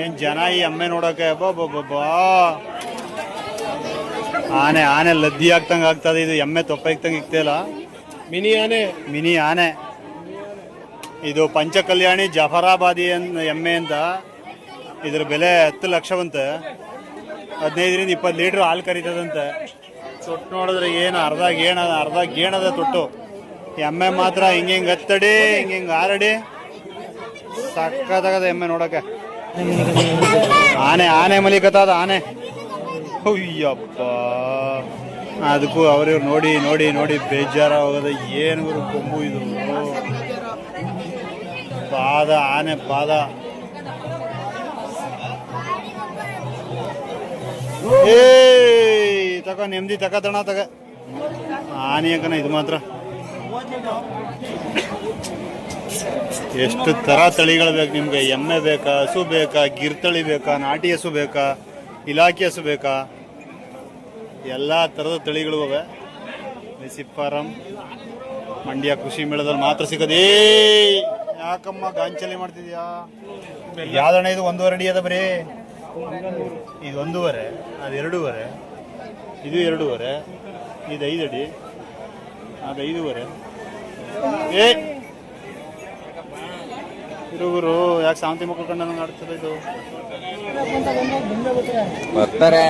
ಏನ್ ಜನ ಈ ಅಮ್ಮೆ ನೋಡಕ್ಕೆ ಆನೆ ಆನೆ ಲದ್ದಿ ಆಗ್ತಂಗ ಆಗ್ತದೆ. ಇದು ಎಮ್ಮೆ ತೊಪ್ಪ ಇಕ್ತಂಗ ಇಕ್ತಿಲ್ಲ ಮಿನಿ ಆನೆ. ಮಿನಿ ಆನೆ. ಇದು ಪಂಚಕಲ್ಯಾಣಿ ಜಫರಾಬಾದಿ ಅನ್ ಎಮ್ಮೆ ಅಂತ. ಇದ್ರ ಬೆಲೆ ಹತ್ತು ಲಕ್ಷವಂತೆ. ಹದಿನೈದರಿಂದ ಇಪ್ಪತ್ತು ಲೀಟ್ರ್ ಹಾಲು ಕರಿತದಂತೆ. ತೊಟ್ಟು ನೋಡಿದ್ರೆ ಏನು ಅರ್ಧ ಗೇಣದ ಅರ್ಧ ಗೇಣದ ತೊಟ್ಟು. ಎಮ್ಮೆ ಮಾತ್ರ ಹಿಂಗೆ ಹಿಂಗೆ ಹತ್ತಡಿ ಹಿಂಗೆ ಹಿಂಗೆ ಆರಡಿ. ಸಕ್ಕತ್ತಾಗದ ಎಮ್ಮೆ ನೋಡಕ್ಕೆ. ಆನೆ ಆನೆ ಮಲಿಕತ್ತಾದ, ಆನೆ. ಅಯ್ಯಪ್ಪ ಅದಕ್ಕೂ ಅವ್ರಿವ್ರು ನೋಡಿ ನೋಡಿ ನೋಡಿ ಬೇಜಾರ ಹೋಗೋದ ಏನು ಗುರು ಕೊಂಬು ಇದು? ಪಾದ, ಆನೆ ಪಾದ. ಏ ತಕ ನೆಮ್ಮದಿ ತಕ ತಣ ತಗ. ಆನೆ ಯಾಕನ ಇದು ಮಾತ್ರ. ಎಷ್ಟು ತರ ತಳಿಗಳು ಬೇಕು ನಿಮಗೆ? ಎಮ್ಮೆ ಬೇಕಾ, ಹಸು ಬೇಕಾ, ಗಿರ್ತಳಿ ಬೇಕಾ, ನಾಟಿ ಹಸು ಬೇಕಾ, ಇಲಾಖೆ ಹಸು ಬೇಕಾ? ಎಲ್ಲ ಥರದ ತಳಿಗಳು ಅವೆ ಸಿಪ್ಪಾರಂ ಮಂಡ್ಯ ಕೃಷಿ ಮೇಳದಲ್ಲಿ ಮಾತ್ರ ಸಿಗೋದೇ ಯಾಕಮ್ಮ ಗಾಂಚಲಿ ಮಾಡ್ತಿದ್ಯಾ? ಯಾವ್ದಣ್ಣ ಇದು ಒಂದೂವರೆ ಅಡಿ ಅದ ಬರೀ? ಇದು ಒಂದೂವರೆ, ಅದು ಎರಡೂವರೆ. ಇದು ಎರಡೂವರೆ, ಇದು ಐದು ಅಡಿ. ಅದು ಐದೂವರೆ. ಏ! ಹುಡುಗರು ಯಾಕೆ ಶಾಂತಿ ಮಕ್ಕಳು ಕಂಡ ಆಡ್ತದೆ ಇದು? ಬರ್ತಾರೆ.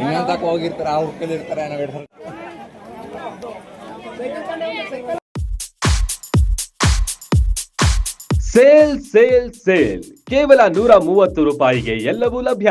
ಇನ್ನೊಂದಕ್ಕೆ ಹೋಗಿರ್ತಾರೆ ಆ ಹುಡುಕಲ್ಲಿ ಇರ್ತಾರೆ ನಾವ್ ಸೇಲ್ ಸೇಲ್ ಸೇಲ್. ಕೇವಲ ನೂರ ಮೂವತ್ತು ರೂಪಾಯಿಗೆ ಎಲ್ಲವೂ ಲಭ್ಯ.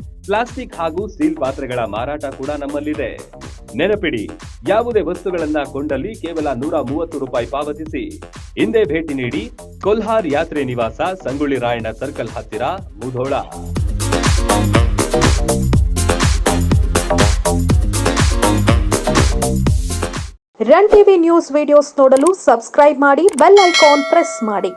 ಪ್ಲಾಸ್ಟಿಕ್ ಹಾಗೂ ಸ್ಟೀಲ್ ಪಾತ್ರೆಗಳ ಮಾರಾಟ ಕೂಡ ನಮ್ಮಲ್ಲಿದೆ. ನೆನಪಿಡಿ, ಯಾವುದೇ ವಸ್ತುಗಳನ್ನ ಕೊಂಡಲ್ಲಿ ಕೇವಲ ನೂರ ಮೂವತ್ತು ರೂಪಾಯಿ ಪಾವತಿಸಿ. ಹಿಂದೆ ಭೇಟಿ ನೀಡಿ, ಕೊಲ್ಹಾರ್ ಯಾತ್ರೆ ನಿವಾಸ, ಸಂಗೊಳ್ಳಿ ರಾಯಣ್ಣ ಸರ್ಕಲ್ ಹತ್ತಿರ, Mudhol. Run TV news videos ನೋಡಲು ಸಬ್ಸ್ಕ್ರೈಬ್ ಮಾಡಿ, ಬೆಲ್ ಐಕಾನ್ ಪ್ರೆಸ್ ಮಾಡಿ.